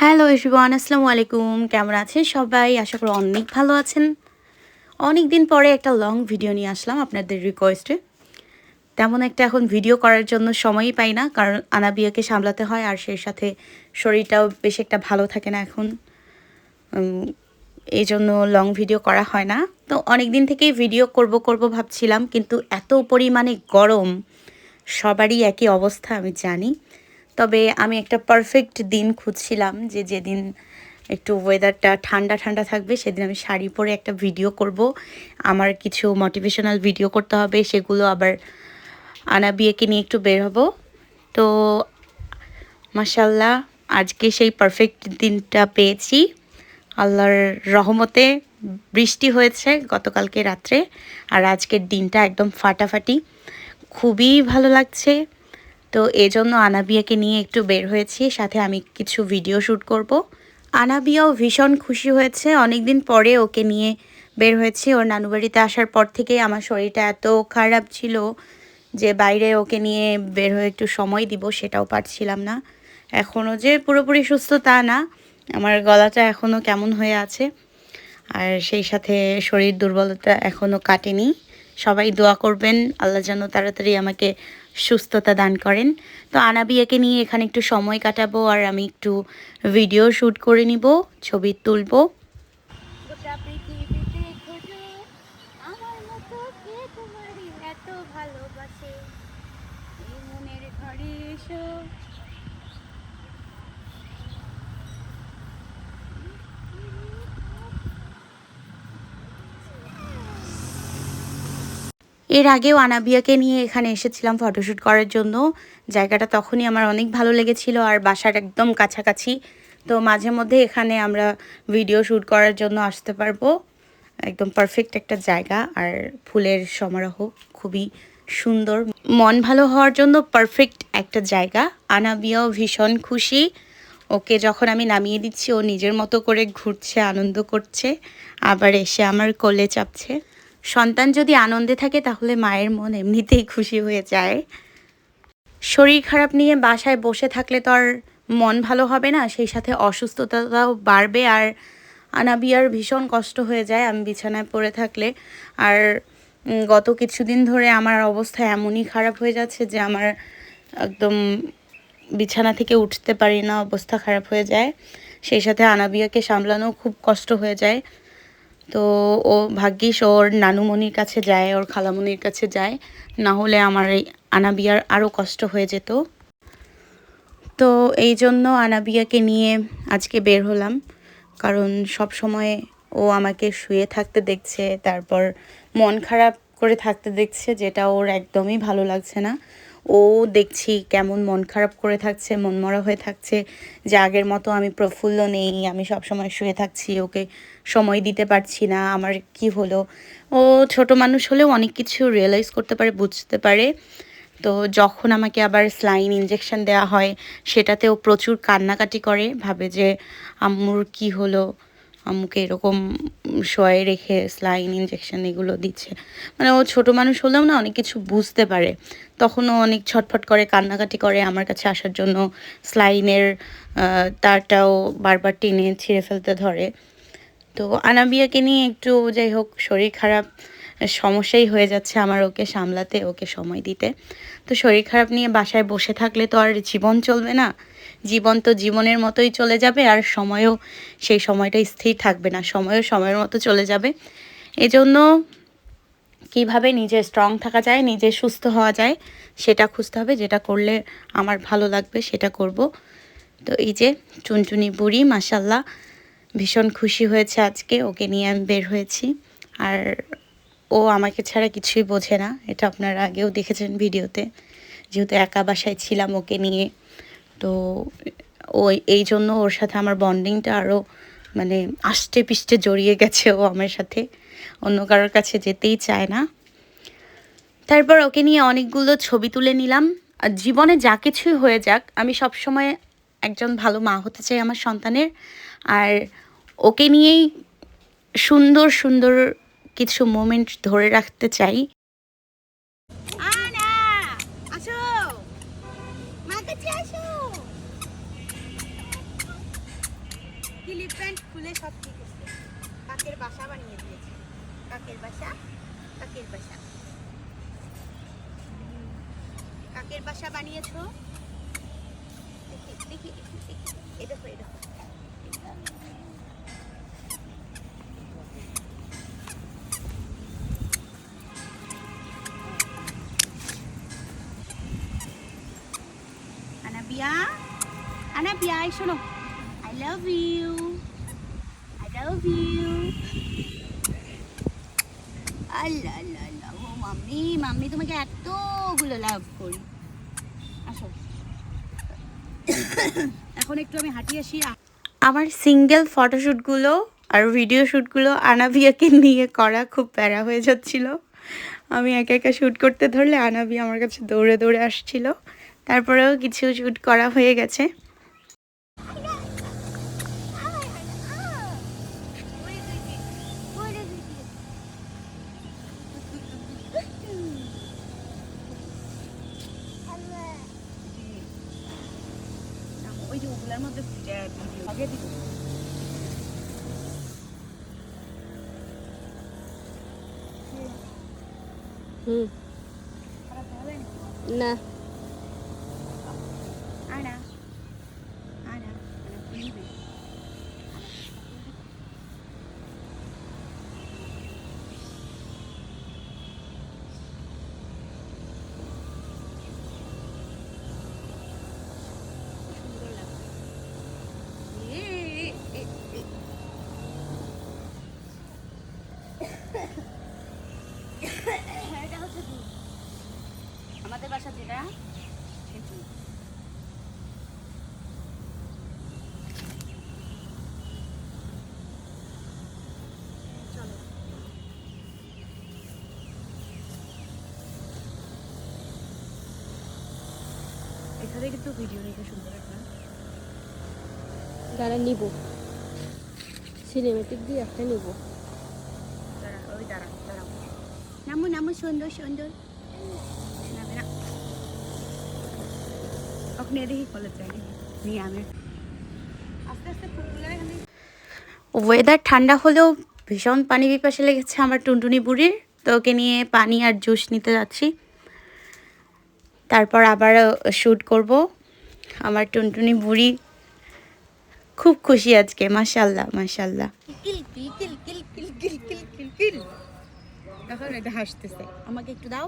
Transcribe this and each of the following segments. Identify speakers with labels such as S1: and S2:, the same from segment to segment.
S1: Hello everyone আসসালামু আলাইকুম কেমন আছেন সবাই? আশা করি অনেক ভালো আছেন। অনেক দিন পরে একটা লং ভিডিও নিয়ে আসলাম আপনাদের রিকোয়েস্টে তেমন একটা এখন ভিডিও করার জন্য সময়ই পাই না, কারণ আনাবিয়াকে সামলাতে হয় আর সেই সাথে শরীরটাও বেশ একটা ভালো থাকে না এখন। এই জন্য লং ভিডিও করা হয় না। তো অনেক দিন থেকেই ভিডিও করব করব ভাবছিলাম, কিন্তু এত পরিমাণে গরম, সবারই একই অবস্থা, আমি জানি। তবে আমি একটা পারফেক্ট দিন খুঁজছিলাম যে যেদিন একটু ওয়েদারটা ঠান্ডা ঠান্ডা থাকবে, সেদিন আমি শাড়ি পরে একটা ভিডিও করব। আমার কিছু মোটিভেশনাল ভিডিও করতে হবে, সেগুলো আবার আনা বিয়েকে নিয়ে একটু বের হব। তো মাসাল্লাহ আজকে সেই পারফেক্ট দিনটা পেয়েছি। আল্লাহর রহমতে বৃষ্টি হয়েছে গতকালকে রাত্রে, আর আজকের দিনটা একদম ফাটাফাটি। খুবই ভালো লাগছে। তো এই জন্য আনাবিয়াকে নিয়ে একটু বের হয়েছি, সাথে আমি কিছু ভিডিও শ্যুট করব। আনাবিয়াও ভীষণ খুশি হয়েছে অনেক দিন পরে ওকে নিয়ে বের হয়েছি। ওর নানুবাড়িতে আসার পর থেকেই আমার শরীরটা এত খারাপ ছিল যে বাইরে ওকে নিয়ে বের হয়ে একটু সময় দিব সেটাও পারছিলাম না। এখনও যে পুরোপুরি সুস্থ তা না, আমার গলাটা এখনও কেমন হয়ে আছে। আর সেই সাথে শরীর দুর্বলতা এখনও কাটেনি। সবাই দোয়া করবেন, আল্লাহ যেন তাড়াতাড়ি আমাকে সুস্থতা দান করেন। তো আনাবিয়াকে নিয়ে এখানে একটু সময় কাটাবো আর আমি একটু ভিডিও শ্যুট করে নিব, ছবি তুলবো।
S2: ভালোবাসে? মনের ঘরে এসো
S1: এর আগেও আনাবিয়াকে নিয়ে এখানে এসেছিলাম ফটোশ্যুট করার জন্য। জায়গাটা তখনই আমার অনেক ভালো লেগেছিল আর বাসার একদম কাছাকাছি। তো মাঝে মধ্যে এখানে আমরা ভিডিও শ্যুট করার জন্য আসতে পারব। একদম পারফেক্ট একটা জায়গা আর ফুলের সমারোহ খুবই সুন্দর। মন ভালো হওয়ার জন্য পারফেক্ট একটা জায়গা। আনাবিয়াও ভীষণ খুশি। ওকে যখন আমি নামিয়ে দিচ্ছি, ও নিজের মতো করে ঘুরছে, আনন্দ করছে। আবার এসে আমার কোলে চাপছে। সন্তান যদি আনন্দে থাকে, তাহলে মায়ের মন এমনিতেই খুশি হয়ে যায়। শরীর খারাপ নিয়ে বাসায় বসে থাকলে তো আর মন ভালো হবে না, সেই সাথে অসুস্থতাটাও বাড়বে আর আনাবিয়ার ভীষণ কষ্ট হয়ে যায় আমি বিছানায় পড়ে থাকলে। আর গত কিছুদিন ধরে আমার অবস্থা এমনই খারাপ হয়ে যাচ্ছে যে আমার একদম বিছানা থেকে উঠতে পারি না, অবস্থা খারাপ হয়ে যায়। সেই সাথে আনাবিয়াকে সামলানো খুব কষ্ট হয়ে যায়। তো ও ভাগ্যিস ওর নানুমণির কাছে যায়, ওর খালামণির কাছে যায়। না হলে আমার এই আনাবিয়ার আরও কষ্ট হয়ে যেত। তো এই জন্য আনাবিয়াকে নিয়ে আজকে বের হলাম। কারণ সব সময় ও আমাকে শুয়ে থাকতে দেখছে, তারপর মন খারাপ করে থাকতে দেখছে, যেটা ওর একদমই ভালো লাগছে না। ও দেখছি কেমন মন খারাপ করে থাকছে মনমরা হয়ে থাকছে, যে আগের মতো আমি প্রফুল্ল নেই, আমি সব সময় শুয়ে থাকছি, ওকে সময় দিতে পারছি না, আমার কি হলো? ও ছোট মানুষ হলেও অনেক কিছু রিয়েলাইজ করতে পারে, বুঝতে পারে। তো যখন আমাকে আবার স্লাইন ইঞ্জেকশন দেওয়া হয়, সেটাতেও প্রচুর কান্নাকাটি করে, ভাবে যে, আম্মুর কি হলো? আম্মুকে এরকম শোয়ে রেখে স্লাইন ইঞ্জেকশন এগুলো দিচ্ছে। মানে ও ছোট মানুষ হলেও না অনেক কিছু বুঝতে পারে। তখনও অনেক ছটফট করে, কান্নাকাটি করে, আমার কাছে আসার জন্য স্লাইনের তারটাও বারবার টেনে ছিঁড়ে ফেলতে ধরে। তো আনাবিয়াকে নিয়ে একটু যাই হোক, শরীর খারাপ, সমস্যাই হয়ে যাচ্ছে আমার ওকে সামলাতে, ওকে সময় দিতে। তো শরীর খারাপ নিয়ে বাসায় বসে থাকলে তো আর জীবন চলবে না। জীবন তো জীবনের মতোই চলে যাবে আর সময়ও সেই সময়টা স্থির থাকবে না, সময়ও সময়ের মতো চলে যাবে। এজন্য কীভাবে নিজে স্ট্রং থাকা যায়, নিজে সুস্থ হওয়া যায়, সেটা খুঁজতে হবে, যেটা করলে আমার ভালো লাগবে সেটা করব। তো এই যে চুনচুনি বুড়ি মাসাল্লাহ ভীষণ খুশি হয়েছে আজকে, ওকে নিয়ে আমি বের হয়েছি। আর ও আমাকে ছাড়া কিছুই বোঝে না, এটা আপনারা আগেও দেখেছেন ভিডিওতে। যেহেতু একা বাসায় ছিলাম ওকে নিয়ে। তো ওই এই জন্য ওর সাথে আমার বন্ডিংটা আরও মানে আষ্টে পিষ্টে জড়িয়ে গেছে ও আমার সাথে। অন্য কারোর কাছে যেতেই চায় না। তারপর ওকে নিয়ে অনেকগুলো ছবি তুলে নিলাম। আর জীবনে যা কিছুই হয়ে যাক, আমি সব সময় একজন ভালো মা হতে চাই আমার সন্তানের। আর ওকে নিয়েই সুন্দর সুন্দর কিছু মোমেন্ট ধরে রাখতে চাই। সব ঠিক আছে কাকের বাসা বানিয়ে দিয়েছে। কাকের বাসা কাকের বাসা। কাকের বাসা বানিয়েছো? দেখি দেখি এটা শোনো। I love you love you আল্লাহ আল্লাহ মাম্মি মাম্মি, তোমাকে এতগুলো লাভ করি। এখন একটু আমি হাঁটি আসি। আমার সিঙ্গেল ফটোশ্যুটগুলো আর ভিডিও শ্যুটগুলো আনাবিয়াকে নিয়ে করা খুব প্যারা হয়ে যাচ্ছিল। আমি একা একা শ্যুট করতে ধরলে আনাবি আমার কাছে দৌড়ে দৌড়ে আসছিল। তারপরেও কিছু শ্যুট করা হয়ে গেছে ওই যে ওগুলোর মধ্যে আগে দিব
S2: হুম না
S1: Ana. Ana. Ana Felipe. এটা হচ্ছে দুধ। আমাদের বাসা যেটা সেটি চলো কিন্তু ভিডিও নিতে সুন্দর একটা
S2: দাঁড়া নিব। সিনেমেটিক দিয়ে একটা নিব।
S1: দাঁড়া ওই দাঁড়া দাঁড়াও নামু নামু সুন্দর সুন্দর। নামে না। ওখানে দেখি কলেজ যাই নিয়ে আমি আস্তে আস্তে ফুলগুলো ওয়েদার ঠান্ডা হলেও ভীষণ পানি পিপাসে লেগেছে আমার টুনটুনি বুড়ির। তো ওকে নিয়ে পানি আর জুস নিতে যাচ্ছি। তারপর আবার শ্যুট করব। আমার টুনটুনি বুড়ি খুব খুশি আজকে মাসাল্লাহ মাসাল্লাহ এখন এটা হাসতেছে আমাকে একটু দাও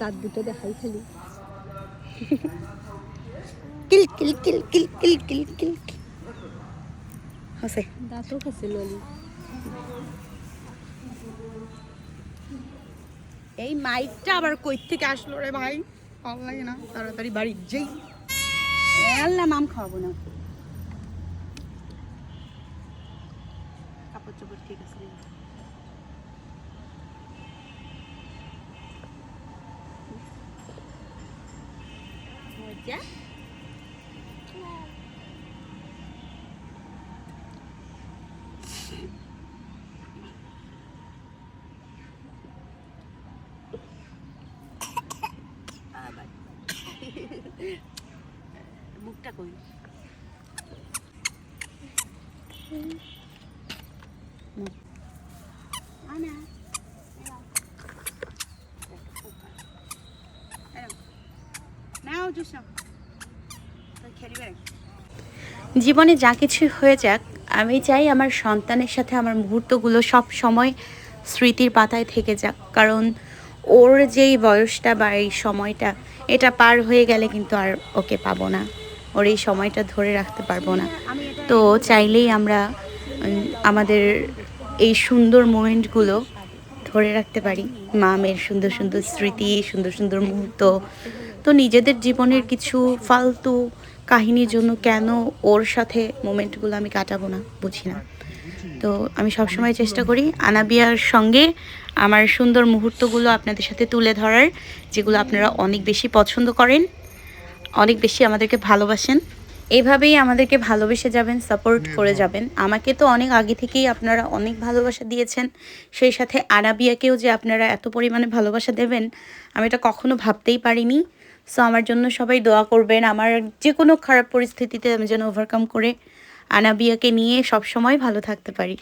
S2: দাঁত দুটো
S1: কিল কিল কিল কিল কিল কিল
S2: দাঁতও ললি
S1: এই মাইকটা আবার কই থেকে আসলো রে ভাই ভালো লাগে না, তাড়াতাড়ি বাড়ি যেই। আল্লাহ মাম খাওয়াবো না। কাপড় ঠিক আছে। মজা? আবার জীবনে যা কিছু হয়ে যাক, আমি চাই আমার সন্তানের সাথে আমার মুহূর্তগুলো সব সময় স্মৃতির পাতায় থেকে যাক। কারণ ওর যেই বয়সটা বা এই সময়টা, এটা পার হয়ে গেলে কিন্তু আর ওকে পাবো না। ওর এই সময়টা ধরে রাখতে পারব না। তো চাইলেই আমরা আমাদের এই সুন্দর মোমেন্টগুলো ধরে রাখতে পারি। মামের সুন্দর সুন্দর স্মৃতি, সুন্দর সুন্দর মুহূর্ত। তো নিজেদের জীবনের কিছু ফালতু কাহিনীর জন্য কেন ওর সাথে মোমেন্টগুলো আমি কাটাবো না, বুঝি না। তো আমি সবসময় চেষ্টা করি আনাবিয়ার সঙ্গে আমার সুন্দর মুহূর্তগুলো আপনাদের সাথে তুলে ধরার, যেগুলো আপনারা অনেক বেশি পছন্দ করেন। অনেক বেশি আমাদেরকে ভালোবাসেন। এইভাবেই আমাদেরকে ভালোবেসে যাবেন সাপোর্ট করে যাবেন। আমাকে তো অনেক আগে থেকেই আপনারা অনেক ভালোবাসা দিয়েছেন। সেই সাথে আরাবিয়াকেও যে আপনারা এত পরিমাণে ভালোবাসা দেবেন আমি এটা কখনো ভাবতেই পারিনি। সো আমার জন্য সবাই দোয়া করবেন। আমার যে কোনো খারাপ পরিস্থিতিতে আমি যেন ওভারকাম করে আনাবিয়াকে নিয়ে সব সময় ভালো থাকতে পারি।